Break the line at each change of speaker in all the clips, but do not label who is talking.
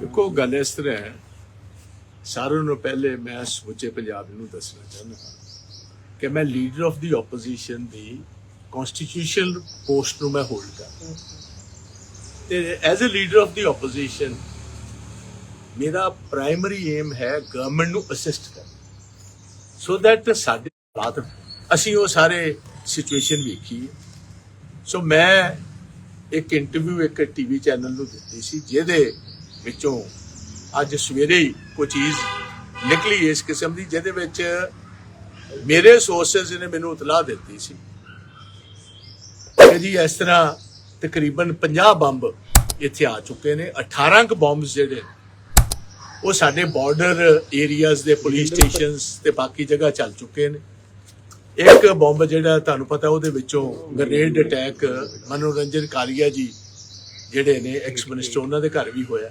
ਦੇਖੋ, ਗੱਲ ਇਸ ਤਰ੍ਹਾਂ ਹੈ। ਸਾਰਿਆਂ ਨੂੰ ਪਹਿਲੇ ਮੈਂ ਸਮੁੱਚੇ ਪੰਜਾਬ ਨੂੰ ਦੱਸਣਾ ਚਾਹੁੰਦਾ ਹਾਂ ਕਿ ਮੈਂ ਲੀਡਰ ਆਫ ਦੀ ਆਪੋਜੀਸ਼ਨ ਦੀ ਕਨਸਟੀਟਿਊਸ਼ਨਲ ਪੋਸਟ ਨੂੰ ਮੈਂ ਹੋਲਡ ਕਰਦਾ ਤੇ as a leader of the opposition ਮੇਰਾ ਪ੍ਰਾਇਮਰੀ ਏਮ ਹੈ ਗਵਰਨਮੈਂਟ ਨੂੰ ਅਸਿਸਟ ਕਰਨਾ। ਸੋ ਦੈਟ ਸਾਡੇ ਹਾਲਾਤ ਅਸੀਂ ਉਹ ਸਾਰੇ ਸਿਚੁਏਸ਼ਨ ਵੇਖੀ ਸੋ ਮੈਂ ਇੱਕ ਇੰਟਰਵਿਊ ਇੱਕ ਟੀਵੀ ਚੈਨਲ ਨੂੰ ਦਿੱਤੀ ਸੀ, ਜਿਹਦੇ ਵਿੱਚੋਂ ਅੱਜ ਸਵੇਰੇ ਹੀ ਕੋਈ ਚੀਜ਼ ਨਿਕਲੀ ਇਸ ਕਿਸਮ ਦੀ, ਜਿਹਦੇ ਵਿੱਚ ਮੇਰੇ ਸੋਰਸਸ ਨੇ ਮੈਨੂੰ ਇਤਲਾਹ ਦਿੱਤੀ ਸੀ ਕਿ ਜੀ ਇਸ ਤਰ੍ਹਾਂ ਤਕਰੀਬਨ 50 ਬੰਬ ਇੱਥੇ ਆ ਚੁੱਕੇ ਨੇ 18 ਕੁ ਬੰਬਸ ਜਿਹੜੇ ਉਹ ਸਾਡੇ ਬਾਰਡਰ ਏਰੀਆਜ਼ ਦੇ ਪੁਲਿਸ ਸਟੇਸ਼ਨਸ ਤੇ ਬਾਕੀ ਜਗ੍ਹਾ ਚੱਲ ਚੁੱਕੇ ਨੇ। ਇੱਕ ਬੰਬ ਜਿਹੜਾ ਤੁਹਾਨੂੰ ਪਤਾ ਉਹਦੇ ਵਿੱਚੋਂ ਗ੍ਰੇਨੇਡ ਅਟੈਕ ਮਨੋਰੰਜਨ ਕਾਰੀਆ ਜੀ ਜਿਹੜੇ ਨੇ ਐਕਸ ਮਿਨਿਸਟਰ ਉਹਨਾਂ ਦੇ ਘਰ ਵੀ ਹੋਇਆ।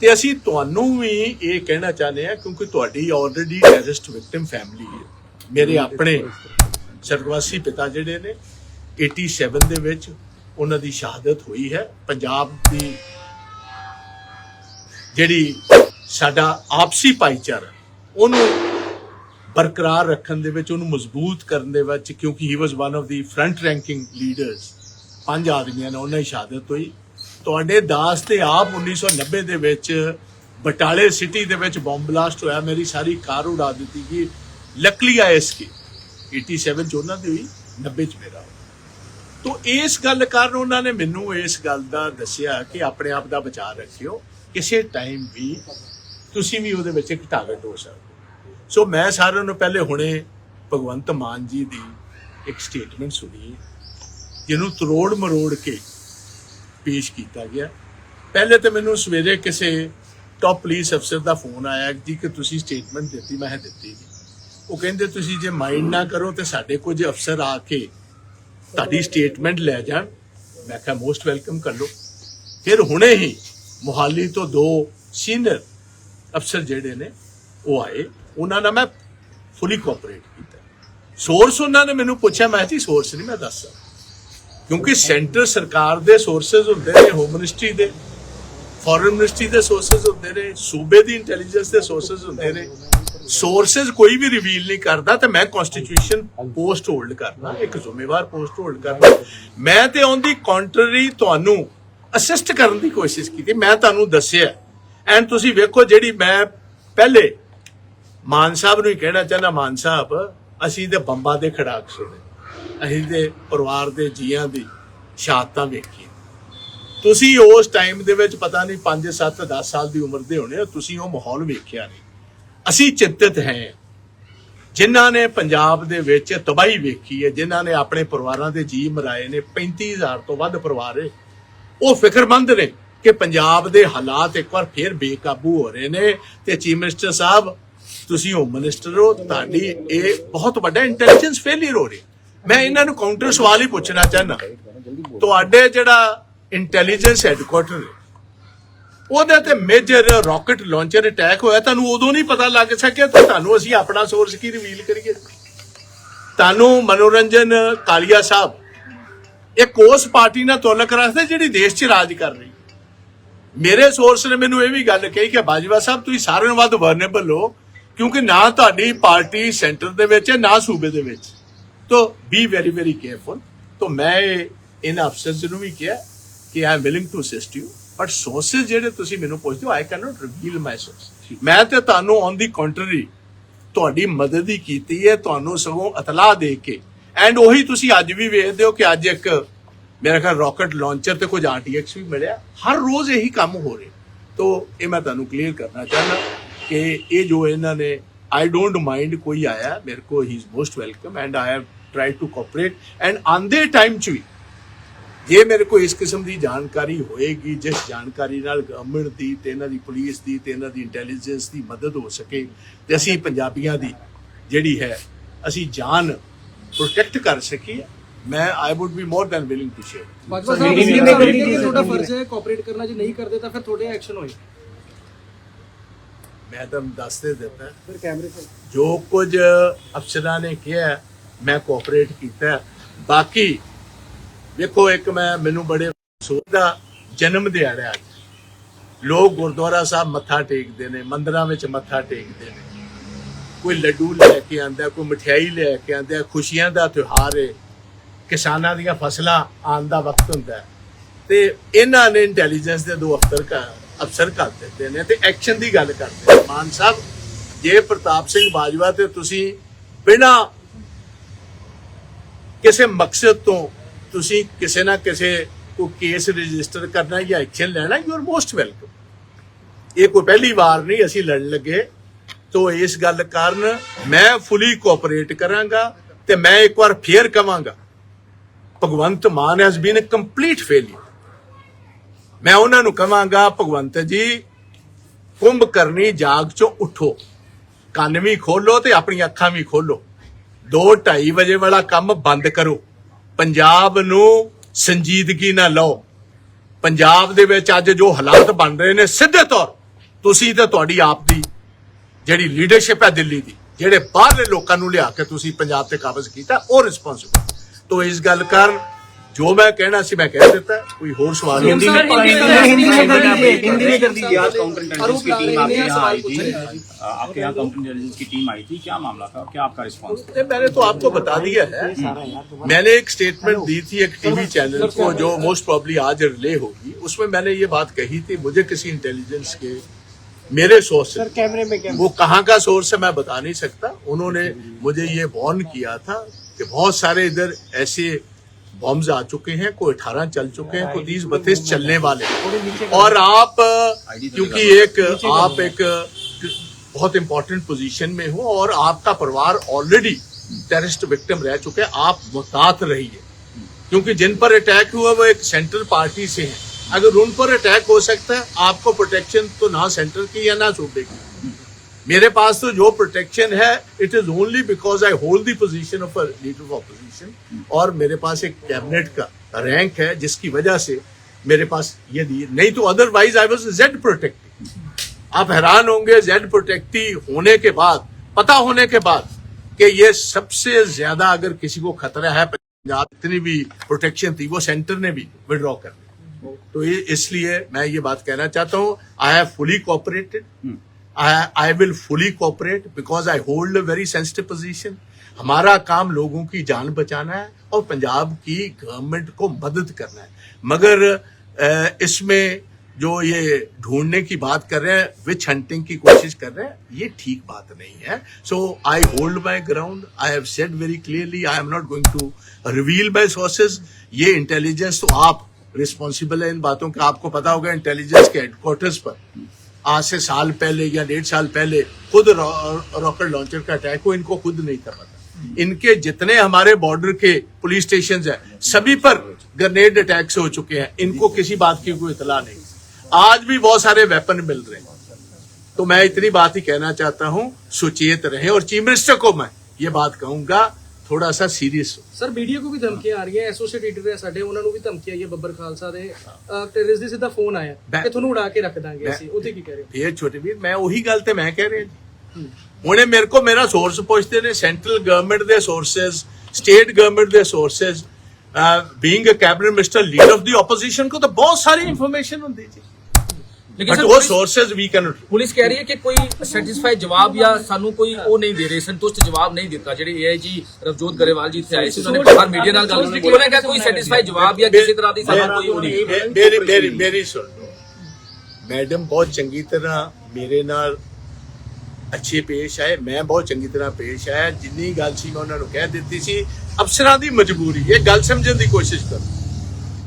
ਤੇ ਅਸੀਂ ਤੁਹਾਨੂੰ ਵੀ ਇਹ ਕਹਿਣਾ ਚਾਹੁੰਦੇ ਹਾਂ ਕਿਉਂਕਿ ਤੁਹਾਡੀ ਆਲਰੇਡੀ ਟੈਰਰਿਸਟ ਵਿਕਟਿਮ ਫੈਮਿਲੀ ਹੈ। ਮੇਰੇ ਆਪਣੇ ਸਰਗਵਾਸੀ ਪਿਤਾ ਜਿਹੜੇ ਨੇ 87 ਦੇ ਵਿੱਚ ਉਹਨਾਂ ਦੀ ਸ਼ਹਾਦਤ ਹੋਈ ਹੈ। ਪੰਜਾਬ ਦੀ ਜਿਹੜੀ ਸਾਡਾ ਆਪਸੀ ਭਾਈਚਾਰਾ ਉਹਨੂੰ ਬਰਕਰਾਰ ਰੱਖਣ ਦੇ ਵਿੱਚ ਉਹਨੂੰ ਮਜ਼ਬੂਤ ਕਰਨ ਦੇ ਵਿੱਚ ਕਿਉਂਕਿ he was one of the front ranking leaders ਪੰਜ ਆਦਮੀਆਂ ਨੇ ਉਹਨਾਂ ਦੀ ਸ਼ਹਾਦਤ ਹੋਈ। ਤੁਹਾਡੇ ਦਾਸ ਤੇ ਆਪ 1990 ਦੇ ਵਿੱਚ ਬਟਾਲੇ ਸਿਟੀ ਦੇ ਵਿੱਚ ਬੰਬ ਬਲਾਸਟ ਹੋਇਆ, ਮੇਰੀ ਸਾਰੀ ਕਾਰ ਉਡਾ ਦਿੱਤੀ ਗਈ। ਲੱਕਲੀ ਆਇਸ ਕੀ? 87 ਚ ਉਹਨਾਂ ਦੀ ਹੋਈ 90 ਚ ਮੇਰਾ ਤੋ ਇਸ ਗੱਲ ਕਾਰਨ ਉਹਨਾਂ ਨੇ ਮੈਨੂੰ ਇਸ ਗੱਲ ਦਾ ਦੱਸਿਆ ਕਿ ਆਪਣੇ ਆਪ ਦਾ ਬਚਾਅ ਰੱਖਿਓ, ਕਿਸੇ ਟਾਈਮ ਵੀ ਤੁਸੀਂ ਵੀ ਉਹਦੇ ਵਿੱਚ ਇੱਕ ਟਾਰਗੇਟ ਹੋ ਸਕਦੇ ਸੋ ਮੈਂ ਸਾਰਿਆਂ ਨੂੰ ਪਹਿਲੇ ਹੁਣੇ ਭਗਵੰਤ ਮਾਨ ਜੀ ਦੀ ਇੱਕ ਸਟੇਟਮੈਂਟ ਸੁਣੀ, ਜਿਹਨੂੰ ਤਰੋੜ ਮਰੋੜ ਕੇ ਪੇਸ਼ ਕੀਤਾ ਗਿਆ। ਪਹਿਲੇ ਤੇ ਮੈਨੂੰ ਸਵੇਰੇ ਕਿਸੇ ਟਾਪ ਪੁਲਿਸ ਅਫਸਰ ਦਾ ਫੋਨ ਆਇਆ ਜੀ ਕਿ ਤੁਸੀਂ ਸਟੇਟਮੈਂਟ ਦਿੱਤੀ, ਮੈਂ ਦਿੱਤੀ ਨਹੀਂ ਉਹ ਕਹਿੰਦੇ, ਤੁਸੀਂ ਜੇ ਮਾਈਂਡ ਨਾ ਕਰੋ ਤੇ ਸਾਡੇ ਕੁਝ ਅਫਸਰ ਆ ਕੇ ਤੁਹਾਡੀ ਸਟੇਟਮੈਂਟ ਲੈ ਜਾਣ। ਮੈਂ ਕਿਹਾ ਮੋਸਟ ਵੈਲਕਮ ਕਰ ਲਓ। ਫਿਰ ਹੁਣੇ ਹੀ ਮੁਹਾਲੀ ਤੋਂ ਦੋ ਸੀਨੀਅਰ ਅਫਸਰ ਜਿਹੜੇ ਨੇ, ਉਹ ਆਏ। ਉਹਨਾਂ ਨਾਲ ਮੈਂ ਫੁੱਲੀ ਕੋਆਪਰੇਟ ਕੀਤਾ। ਸੋਰਸ ਉਹਨਾਂ ਨੇ ਮੈਨੂੰ ਪੁੱਛਿਆ, ਮੈਂ ਜੀ ਸੋਰਸ ਨਹੀਂ ਮੈਂ ਦੱਸ। ਸਕਦਾ ਕਿਉਂਕਿ ਸੈਂਟਰ ਸਰਕਾਰ ਦੇ ਸੋਰਸਸ ਹੁੰਦੇ ਨੇ ਹੋਮ ਮਿਨਿਸਟਰੀ ਦੇ ਫੋਰਨ ਮਿਨਿਸਟਰੀ ਦੇ ਸੋਰਸਸ ਹੁੰਦੇ ਨੇ, ਸੂਬੇ ਦੀ ਇੰਟੈਲੀਜੈਂਸ ਦੇ ਸੋਰਸਸ ਹੁੰਦੇ ਨੇ। ਸੋਰਸਸ ਕੋਈ ਵੀ ਰਿਵੀਲ ਨਹੀਂ ਕਰਦਾ ਤੇ ਮੈਂ ਕਨਸਟੀਟਿਊਸ਼ਨ ਪੋਸਟ ਹੋਲਡ ਕਰਨਾ, ਇੱਕ ਜ਼ਿੰਮੇਵਾਰ ਪੋਸਟ ਹੋਲਡ ਕਰਨਾ। ਮੈਂ ਤੇ ਔਨ ਦੀ ਕੰਟਰੀ ਤੁਹਾਨੂੰ ਅਸਿਸਟ ਕਰਨ ਦੀ ਕੋਸ਼ਿਸ਼ ਕੀਤੀ, ਮੈਂ ਤੁਹਾਨੂੰ ਦੱਸਿਆ। ਐਂਡ ਤੁਸੀਂ ਵੇਖੋ ਜਿਹੜੀ ਮੈਂ ਪਹਿਲੇ ਮਾਨ ਸਾਹਿਬ ਨੂੰ ਹੀ ਕਹਿਣਾ ਚਾਹੁੰਦਾ, ਮਾਨ ਸਾਹਿਬ, ਅਸੀਂ ਤੇ ਬੰਬਾਂ ਦੇ ਖੜਾਕ ਸੁਣੇ ਅਸੀਂ ਦੇ ਪਰਿਵਾਰ ਦੇ ਜੀਆਂ ਦੀ ਸ਼ਹਾਦਤਾਂ ਵੇਖੀਆਂ। ਤੁਸੀਂ ਉਸ ਟਾਈਮ ਦੇ ਵਿੱਚ ਪਤਾ ਨਹੀਂ 5 7 10 ਸਾਲ ਦੀ ਉਮਰ ਦੇ ਹੋਣੇ ਹੋ, ਤੁਸੀਂ ਉਹ ਮਾਹੌਲ ਵੇਖਿਆ ਨਹੀਂ। ਅਸੀਂ ਚਿੰਤਤ ਹੈ। ਜਿਨ੍ਹਾਂ ਨੇ ਪੰਜਾਬ ਦੇ ਵਿੱਚ ਤਬਾਹੀ ਵੇਖੀ ਹੈ ਜਿਨ੍ਹਾਂ ਨੇ ਆਪਣੇ ਪਰਿਵਾਰਾਂ ਦੇ ਜੀ ਮਰਾਏ ਨੇ 35000 ਤੋਂ ਵੱਧ ਪਰਿਵਾਰ ਹੈ। ਉਹ ਫਿਕਰਮੰਦ ਨੇ ਕਿ ਪੰਜਾਬ ਦੇ ਹਾਲਾਤ ਇੱਕ ਵਾਰ ਫੇਰ ਬੇਕਾਬੂ ਹੋ ਰਹੇ ਨੇ ਤੇ ਚੀਫ ਮਿਨਿਸਟਰ ਸਾਹਿਬ ਤੁਸੀਂ ਹੋਮ ਮਿਨਿਸਟਰ ਹੋ ਤੁਹਾਡੀ ਇਹ ਬਹੁਤ ਵੱਡਾ ਇੰਟੈਲੀਜੈਂਸ ਫੇਲਿਅਰ ਹੋ ਰਿਹਾ। ਮੈਂ ਇਹਨਾਂ ਨੂੰ ਕਾਊਂਟਰ ਸਵਾਲ ਹੀ ਪੁੱਛਣਾ ਚਾਹੁੰਦਾ। ਤੁਹਾਡੇ ਜਿਹੜਾ ਇੰਟੈਲੀਜੈਂਸ ਹੈੱਡਕੁਆਟਰ ਉਹਦੇ ਤੇ ਮੇਜਰ ਰਾਕਟ ਲਾਂਚਰ ਅਟੈਕ ਹੋਇਆ, ਤੁਹਾਨੂੰ ਉਦੋਂ ਨਹੀਂ ਪਤਾ ਲੱਗ ਸਕਿਆ ਤਾਂ ਤੁਹਾਨੂੰ ਅਸੀਂ ਆਪਣਾ ਸੋਰਸ ਕੀ ਰਿਵੀਲ ਕਰੀਏ? ਤੁਹਾਨੂੰ ਮਨੋਰੰਜਨ ਕਾਲੀਆ ਸਾਹਿਬ, ਇੱਕ ਉਸ ਪਾਰਟੀ ਨਾਲ ਤੁਲਕ ਰੱਖਦੇ ਜਿਹੜੀ ਦੇਸ਼ 'ਚ ਰਾਜ ਕਰ ਰਹੀ ਮੇਰੇ ਸੋਰਸ ਨੇ ਮੈਨੂੰ ਇਹ ਵੀ ਗੱਲ ਕਹੀ ਕਿ ਬਾਜਵਾ ਸਾਹਿਬ, ਤੁਸੀਂ ਸਾਰਿਆਂ ਨਾਲੋਂ ਵੱਧ ਵਰਨੇਬਲ ਹੋ, ਕਿਉਂਕਿ ਨਾ ਤੁਹਾਡੀ ਪਾਰਟੀ ਸੈਂਟਰ ਦੇ ਵਿੱਚ ਹੈ, ਨਾ ਸੂਬੇ ਦੇ ਵਿੱਚ। ਤੋ ਬੀ ਵੈਰੀ ਵੈਰੀ ਕੇਅਰਫੁਲ ਤੋ ਮੈਂ ਇਹ ਇਹਨਾਂ ਅਫਸਰਸ ਨੂੰ ਵੀ ਕਿਹਾ ਕਿ I am willing to assist you but sources ਜਿਹੜੇ ਤੁਸੀਂ ਮੈਨੂੰ ਪੁੱਛਦੇ ਹੋ I can not reveal my source ਮੈਂ ਤੇ ਤੁਹਾਨੂੰ ਔਨ ਦੀ ਕੰਟਰੀ ਤੁਹਾਡੀ ਮਦਦ ਹੀ ਕੀਤੀ ਹੈ ਤੁਹਾਨੂੰ ਸਗੋਂ ਇਤਲਾਹ ਦੇ ਕੇ ਐਂਡ ਉਹੀ ਤੁਸੀਂ ਅੱਜ ਵੀ ਵੇਖਦੇ ਹੋ ਕਿ ਅੱਜ ਇੱਕ ਮੇਰਾ ਖਿਆਲ ਰਾਕਟ ਲਾਂਚਰ ਤੇ ਕੁਝ ਆਰਟੀਐਕਸ ਵੀ ਮਿਲਿਆ ਹਰ ਰੋਜ਼ ਇਹੀ ਕੰਮ ਹੋ ਰਿਹਾ ਤੋ ਇਹ ਮੈਂ ਤੁਹਾਨੂੰ ਕਲੀਅਰ ਕਰਨਾ ਚਾਹੁੰਦਾ ਕਿ ਇਹ ਜੋ ਇਹਨਾਂ ਨੇ ਆਈ ਡੋਂਟ ਮਾਈਂਡ ਕੋਈ ਆਇਆ ਮੇਰੇ ਕੋ he is most welcome and I have try to cooperate and ਆਂਦੇ ਟਾਈਮ ਚ ਵੀ ਜੇ ਮੇਰੇ ਕੋਲ ਇਸ ਕਿਸਮ ਦੀ ਜਾਣਕਾਰੀ ਹੋਏਗੀ ਜਿਸ ਜਾਣਕਾਰੀ ਨਾਲ ਗਵਰਨਮੈਂਟ ਦੀ ਤੇ ਇਹਨਾਂ ਦੀ ਪੁਲਿਸ ਦੀ ਤੇ ਇਹਨਾਂ ਦੀ ਇੰਟੈਲੀਜੈਂਸ ਦੀ ਮਦਦ ਹੋ ਸਕੇ ਤੇ ਅਸੀਂ ਪੰਜਾਬੀਆਂ ਦੀ ਜਿਹੜੀ ਹੈ ਅਸੀਂ ਜਾਨ ਪ੍ਰੋਟੈਕਟ ਕਰ ਸਕੀਏ ਮੈਂ I would be more than willing to
share
Bajwa
ਸਾਹਿਬ ਤਾਂ
meeting
ਕਿ
में
ਤੁਹਾਡਾ ਫਰਜ਼ ਹੈ ਕੋਆਪਰੇਟ ਕਰਨਾ ਜੇ ਨਹੀਂ ਕਰਦੇ ਤਾਂ ਫਿਰ ਤੁਹਾਡੇ ਐਕਸ਼ਨ ਹੋਏ।
ਮੈਂ ਤੁਹਾਨੂੰ ਦੱਸ ਦੇ ਦਿੱਤਾ।
ਫਿਰ ਕੈਮਰੇ ਤੇ
ਜੋ ਕੁਝ ਅਫਸਰਾਂ ਨੇ ਕਿਹਾ ਹੈ, ਮੈਂ ਕੋਆਪਰੇਟ ਕੀਤਾ ਬਾਕੀ ਦੇਖੋ, ਇੱਕ ਮੈਂ ਮੈਨੂੰ ਬੜੇ ਅਫਸੋਸ ਦਾ ਜਨਮ ਦਿਹਾੜਾ ਅੱਜ ਲੋਕ ਗੁਰਦੁਆਰਾ ਸਾਹਿਬ ਮੱਥਾ ਟੇਕਦੇ ਨੇ, ਮੰਦਰਾਂ ਵਿੱਚ ਮੱਥਾ ਟੇਕਦੇ ਨੇ। ਕੋਈ ਲੱਡੂ ਲੈ ਕੇ ਆਂਦਾ ਕੋਈ ਮਠਿਆਈ ਲੈ ਕੇ ਆਂਦਾ ਖੁਸ਼ੀਆਂ ਦਾ ਤਿਉਹਾਰ ਹੈ। ਕਿਸਾਨਾਂ ਦੀਆਂ ਫਸਲਾਂ ਆਉਣ ਦਾ ਵਕਤ ਹੁੰਦਾ ਹੈ। ਤੇ ਇਹਨਾਂ ਨੇ ਇੰਟੈਲੀਜੈਂਸ ਦੇ ਦੋ ਅਫਸਰ ਅਫਸਰ ਕਰ ਦਿੱਤੇ ਨੇ ਤੇ ਐਕਸ਼ਨ ਦੀ ਗੱਲ ਕਰਦੇ ਨੇ। ਮਾਨ ਸਾਹਿਬ, ਜੇ ਪ੍ਰਤਾਪ ਸਿੰਘ ਬਾਜਵਾ ਤੇ ਤੁਸੀਂ ਬਿਨਾ ਕਿਸੇ ਮਕਸਦ ਤੋਂ ਤੁਸੀਂ ਕਿਸੇ ਨਾ ਕਿਸੇ ਕੋ ਕੇਸ ਰਜਿਸਟਰ ਕਰਨਾ ਜਾਂ ਐਕਸ਼ਨ ਲੈਣਾ ਯੂ ਆਰ ਮੋਸਟ ਵੈਲਕਮ ਇਹ ਕੋਈ ਪਹਿਲੀ ਵਾਰ ਨਹੀਂ, ਅਸੀਂ ਲੜਨ ਲੱਗੇ। ਤੋਂ ਇਸ ਗੱਲ ਕਾਰਨ ਮੈਂ ਫੁੱਲੀ ਕੋਆਪਰੇਟ ਕਰਾਂਗਾ ਤੇ ਮੈਂ ਇੱਕ ਵਾਰ ਫੇਰ ਕਵਾਂਗਾ, Bhagwant Mann has been a complete failure ਮੈਂ ਉਹਨਾਂ ਨੂੰ ਕਵਾਂਗਾ, ਭਗਵੰਤ ਜੀ, ਕੁੰਭ ਕਰਨੀ, ਜਾਗ ਚੋਂ ਉਠੋ। ਕੰਨ ਵੀ ਖੋਲੋ ਤੇ ਆਪਣੀਆਂ ਅੱਖਾਂ ਵੀ ਖੋਲੋ। 2:30 ਵਜੇ ਵਾਲਾ ਕੰਮ ਬੰਦ ਕਰੋ। ਪੰਜਾਬ ਨੂੰ ਸੰਜੀਦਗੀ ਨਾਲ ਲਓ। ਪੰਜਾਬ ਦੇ ਵਿੱਚ ਅੱਜ ਜੋ ਹਾਲਾਤ ਬਣ ਰਹੇ ਨੇ, ਸਿੱਧੇ ਤੌਰ ਤੁਸੀਂ ਤੇ ਤੁਹਾਡੀ ਆਪ ਦੀ ਜਿਹੜੀ ਲੀਡਰਸ਼ਿਪ ਹੈ ਦਿੱਲੀ ਦੀ, ਜਿਹੜੇ ਬਾਹਰਲੇ ਲੋਕਾਂ ਨੂੰ ਲਿਆ ਕੇ ਤੁਸੀਂ ਪੰਜਾਬ ਤੇ ਕਾਬਜ਼ ਕੀਤਾ, ਉਹ ਰਿਸਪੌਂਸਿਬਲ ਤੋਂ ਇਸ ਗੱਲ ਕਾਰਨ जो मैं कहना सी मैं कह देता कोई होर सवाल
हिंदी में
हिंदी में
कर दीजिए
हिंदी में
कर दीजिए। आज काउंटर इंटेलिजेंस की टीम आपके यहाँ आई थी। आपके यहाँ काउंटर इंटेलिजेंस की टीम आई थी। क्या मामला था? क्या आपका
रिस्पांस मैंने तो आपको बता दिया है। हम्म। तो मैंने एक स्टेटमेंट दी थी एक टीवी चैनल को जो मोस्ट प्रॉब्ली आज रिले होगी। उसमें मैंने ये बात कही थी मुझे किसी इंटेलिजेंस के मेरे सोर्स सर
कैमरे में कैमरे।
वो कहाँ का सोर्स है मैं बता नहीं सकता। उन्होंने मुझे ये वॉर्न किया था कि बहुत सारे इधर ऐसे बॉम्ब्स आ चुके हैं कोई अठारह चल चुके हैं कोई तीस बत्तीस चलने वाले। और आप क्योंकि एक आप एक बहुत इंपॉर्टेंट पोजीशन में हो और आपका परिवार ऑलरेडी टेररिस्ट विक्टिम रह चुके हैं आप मुहतात रहिए। क्योंकि जिन पर अटैक हुआ वो एक सेंट्रल पार्टी से हैं। अगर उन पर अटैक हो सकता है आपको प्रोटेक्शन तो ना सेंटर की या ना सूबे की। मेरे पास तो जो प्रोटेक्शन है it is only because I hold the position of leader of opposition और मेरे पास एक कैबिनेट का रैंक है, जिसकी वजह से मेरे पास ये दिए नहीं तो otherwise I was Z protective आप हैरान होंगे जेड प्रोटेक्टी होने के बाद, पता होने के बाद कि ये सबसे ज़्यादा अगर किसी को खतरा है, पंजाब इतनी भी प्रोटेक्शन थी, वो सेंटर ने भी विड्रॉ कर तो इसलिए मैं ये बात कहना चाहता हूँ I have fully cooperated I will fully cooperate because I hold a very sensitive position हमारा काम लोगों की जान बचाना है और पंजाब की गवर्नमेंट को मदद करना है। मगर इसमें जो ये ढूँढने की बात कर रहे हैं विच हंटिंग की कोशिश कर रहे हैं, ये ठीक बात नहीं है। So I hold my ground I have said very clearly I am not going to reveal my sources ये इंटेलिजेंस तो आप रिस्पॉन्सिबल है इन बातों का, आपको पता होगा इंटेलिजेंस के हेडक्वार्टर्स पर। आज से साल पहले या डेढ़ साल पहले खुद रॉकेट लॉन्चर का अटैक हो इनको खुद नहीं कर पता इनके जितने हमारे बॉर्डर के पुलिस स्टेशन है, सभी पर ग्रेनेड अटैक्स हो चुके हैं। इनको किसी बात की कोई इतला नहीं। आज भी बहुत सारे वेपन मिल रहे हैं। तो मैं इतनी बात ही कहना चाहता हूँ, सुचेत रहें और चीफ मिनिस्टर को मैं ये बात कहूँगा थोड़ा सा सीरियस हो
ਸਰ ਮੀਡੀਆ ਕੋ ਵੀ ਧਮਕੀਆਂ ਆ ਰਹੀਆਂ ਐਸੋਸੀਏਟ ਐਡੀਟਰ ਹੈ ਸਾਡੇ ਉਹਨਾਂ ਨੂੰ ਵੀ ਧਮਕੀ ਆਈ ਹੈ ਬੱਬਰ ਖਾਲਸਾ ਦੇ ਟੈਰਰਿਸਟ ਦੀ ਸਿੱਧਾ ਫੋਨ ਆਇਆ
ਮੈਂ-
ਕਿ ਤੁਹਾਨੂੰ ਉਡਾ ਕੇ ਰੱਖ ਦਾਂਗੇ
ਮੈਂ-
ਅਸੀਂ ਉਹਦੇ ਕੀ ਕਹਿ ਰਹੇ ਹੋ
ਫੇਰ ਛੋਟੇ ਵੀਰ ਮੈਂ ਉਹੀ ਗੱਲ ਤੇ ਮੈਂ ਕਹਿ ਰਿਹਾ ਜੀ ਹੁਣੇ ਮੇਰੇ ਕੋ ਮੇਰਾ ਸੋਰਸ ਪੁੱਛਦੇ ਨੇ ਸੈਂਟਰਲ ਗਵਰਨਮੈਂਟ ਦੇ ਸੋਰਸਸ ਸਟੇਟ ਗਵਰਨਮੈਂਟ ਦੇ sources being uh cabinet minister leader of the opposition ਕੋ ਤਾਂ ਬਹੁਤ ਸਾਰੀ ਇਨਫੋਰਮੇਸ਼ਨ ਹੁੰਦੀ ਜੀ
ਲੇਕਿਨ
ਬਟ ਉਹ ਸੋਰਸਸ ਵੀ ਕੈਨ
ਪੁਲਿਸ ਕਹਿ ਰਹੀ ਹੈ ਕਿ ਕੋਈ ਸੈਟੀਸਫਾਈਡ ਜਵਾਬ ਜਾਂ ਸਾਨੂੰ ਕੋਈ ਉਹ ਨਹੀਂ ਦੇ ਰਹੇ ਸੰਤੁਸ਼ਟ ਜਵਾਬ ਨਹੀਂ ਦਿੱਤਾ। ਜਿਹੜੇ ਏਆਈਜੀ ਰਵਜੋਤ ਗਰੇਵਾਲ ਜੀ ਇੱਥੇ ਆਏ ਸੀ ਉਹਨਾਂ ਨੇ ਬਾਹਰ ਮੀਡੀਆ ਨਾਲ ਗੱਲ ਕੀਤੀ। ਉਹਨਾਂ ਨੇ ਕਿਹਾ ਕੋਈ ਸੈਟੀਸਫਾਈਡ ਜਵਾਬ ਜਾਂ ਕਿਸੇ ਤਰ੍ਹਾਂ ਦੀ ਸਾਨੂੰ ਕੋਈ ਉਹ ਨਹੀਂ।
ਮੇ- ਮੇਰੀ ਮੇਰੀ ਮੇਰੀ ਸੁਣ ਲਓ। ਮੈਡਮ ਬਹੁਤ ਚੰਗੀ ਤਰ੍ਹਾਂ ਮੇਰੇ ਨਾਲ ਅੱਛੇ ਪੇਸ਼ ਆਏ ਮੈਂ ਬਹੁਤ ਚੰਗੀ ਤਰ੍ਹਾਂ ਪੇਸ਼ ਆਇਆ। ਜਿੰਨੀ ਗੱਲ ਸੀ ਮੈਂ ਉਹਨਾਂ ਨੂੰ ਕਹਿ ਦਿੱਤੀ ਸੀ। ਅਫਸਰਾਂ ਦੀ ਮਜਬੂਰੀ ਇਹ ਗੱਲ ਸਮਝਣ ਦੀ ਕੋਸ਼ਿਸ਼ ਕਰੋ।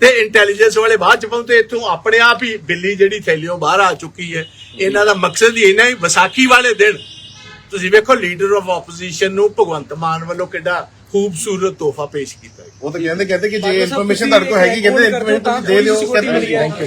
ਤੇ ਇੰਟੈਲੀਜੈਂਸ ਵਾਲੇ ਬਾਅਦ ਚ ਪਹੁੰਚੇ ਇੱਥੋਂ ਆਪਣੇ ਆਪ ਹੀ ਬਿੱਲੀ ਜਿਹੜੀ ਥੈਲਿਓਂ ਬਾਹਰ ਆ ਚੁੱਕੀ ਹੈ। ਇਹਨਾਂ ਦਾ ਮਕਸਦ ਹੀ ਇਹਨਾਂ ਹੀ ਵਿਸਾਖੀ ਵਾਲੇ ਦਿਨ। ਤੁਸੀਂ ਵੇਖੋ ਲੀਡਰ ਆਫ ਆਪੋਜੀਸ਼ਨ ਨੂੰ ਭਗਵੰਤ ਮਾਨ ਵੱਲੋਂ ਕਿੱਡਾ ਖੂਬਸੂਰਤ ਤੋਹਫਾ ਪੇਸ਼ ਕੀਤਾ ਹੈ
ਉਹ ਤਾਂ ਕਹਿੰਦੇ ਕਹਿੰਦੇ ਕਿ ਜੇ ਇਨਫੋਰਮੇਸ਼ਨ ਤੁਹਾਡੇ ਕੋਲ ਹੈਗੀ ਕਹਿੰਦੇ ਇਨਫੋਰਮੇਸ਼ਨ ਤੁਸੀਂ ਦੇ ਦਿਓ। ਕਹਿੰਦੇ ਥੈਂਕ ਯੂ